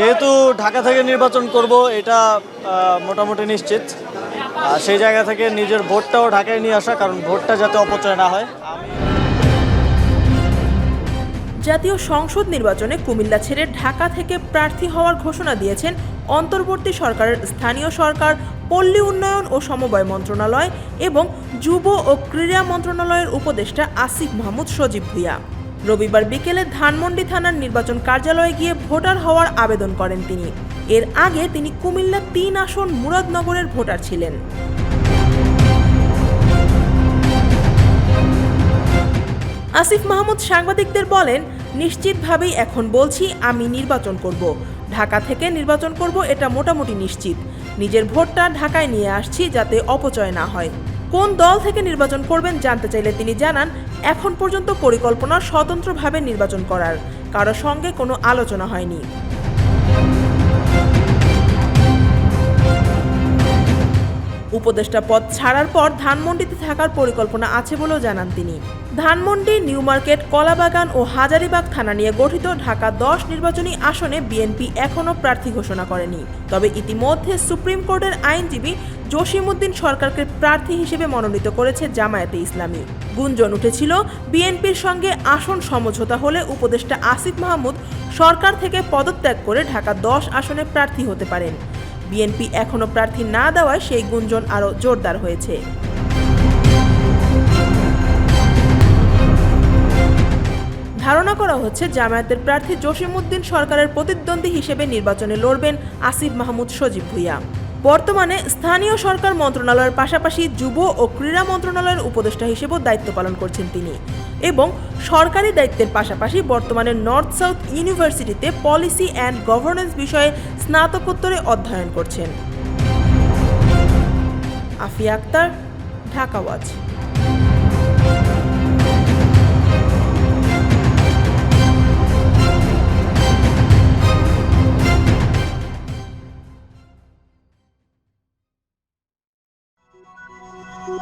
যেহেতু ঢাকা থেকে নির্বাচন করব, এটা মোটামুটি নিশ্চিত। সেই জায়গা থেকে নিজের ভোটটাও ঢাকায় নিয়ে আসা, কারণ ভোটটা যাতে অপচয় না হয় জাতীয় সংসদ নির্বাচনে কুমিল্লা ছেড়ে ঢাকা থেকে প্রার্থী হওয়ার ঘোষণা দিয়েছেন অন্তর্বর্তী সরকারের স্থানীয় সরকার, পল্লী উন্নয়ন ও সমবায় মন্ত্রণালয় এবং যুব ও ক্রীড়া মন্ত্রণালয়ের উপদেষ্টা আসিফ মাহমুদ সজীব ভুইয়া। রবিবার বিকেলে ধানমন্ডি থানার নির্বাচন কার্যালয়ে গিয়ে ভোটার হওয়ার আবেদন করেন তিনি। এর আগে তিনি কুমিল্লা তিন আসন মুরাদনগরের ভোটার ছিলেন। আসিফ মাহমুদ সাংবাদিকদের বলেন, নিশ্চিতভাবেই এখন বলছি আমি নির্বাচন করব। ঢাকা থেকে নির্বাচন করব এটা মোটামুটি নিশ্চিত। নিজের ভোটটা ঢাকায় নিয়ে আসছি যাতে অপচয় না হয়। কোন দল থেকে নির্বাচন করবেন জানতে চাইলে তিনি জানান, এখন পর্যন্ত পরিকল্পনা স্বতন্ত্রভাবে নির্বাচন করার, কারও সঙ্গে কোনো আলোচনা হয়নি। উপদেষ্টা পদ ছাড়ার পর ধানমন্ডিতে থাকার পরিকল্পনা আছে বলেও জানান তিনি। ধানমন্ডি, নিউ মার্কেট, কলাবাগান ও হাজারিবাগ থানা নিয়ে গঠিত ঢাকা দশ নির্বাচনী আসনে বিএনপি এখনও প্রার্থী ঘোষণা করেনি। তবে ইতিমধ্যে সুপ্রিম কোর্টের আইনজীবী জসিমউদ্দিন সরকারকে প্রার্থী হিসেবে মনোনীত করেছে জামায়াতে ইসলামী। গুঞ্জন উঠেছিল, বিএনপির সঙ্গে আসন সমঝোতা হলে উপদেষ্টা আসিফ মাহমুদ সরকার থেকে পদত্যাগ করে ঢাকা দশ আসনে প্রার্থী হতে পারেন। বিএনপি এখনও প্রার্থী না দেওয়ায় সেই গুঞ্জন আরও জোরদার হয়েছে। ধারণা করা হচ্ছে, জামায়াতের প্রার্থী জসিমউদ্দিন সরকারের প্রতিদ্বন্দ্বী হিসেবে নির্বাচনে লড়বেন আসিফ মাহমুদ সজীব ভুইয়া। বর্তমানে স্থানীয় সরকার মন্ত্রণালয়ের পাশাপাশি যুব ও ক্রীড়া মন্ত্রণালয়ের উপদেষ্টা হিসেবেও দায়িত্ব পালন করছেন তিনি এবং সরকারি দায়িত্বের পাশাপাশি বর্তমানে নর্থ সাউথ ইউনিভার্সিটিতে পলিসি অ্যান্ড গভর্নেন্স বিষয়ে স্নাতকোত্তরে অধ্যয়ন করছেন। Afia Akter, Dhaka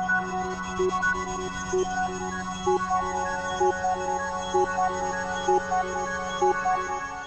Thank you.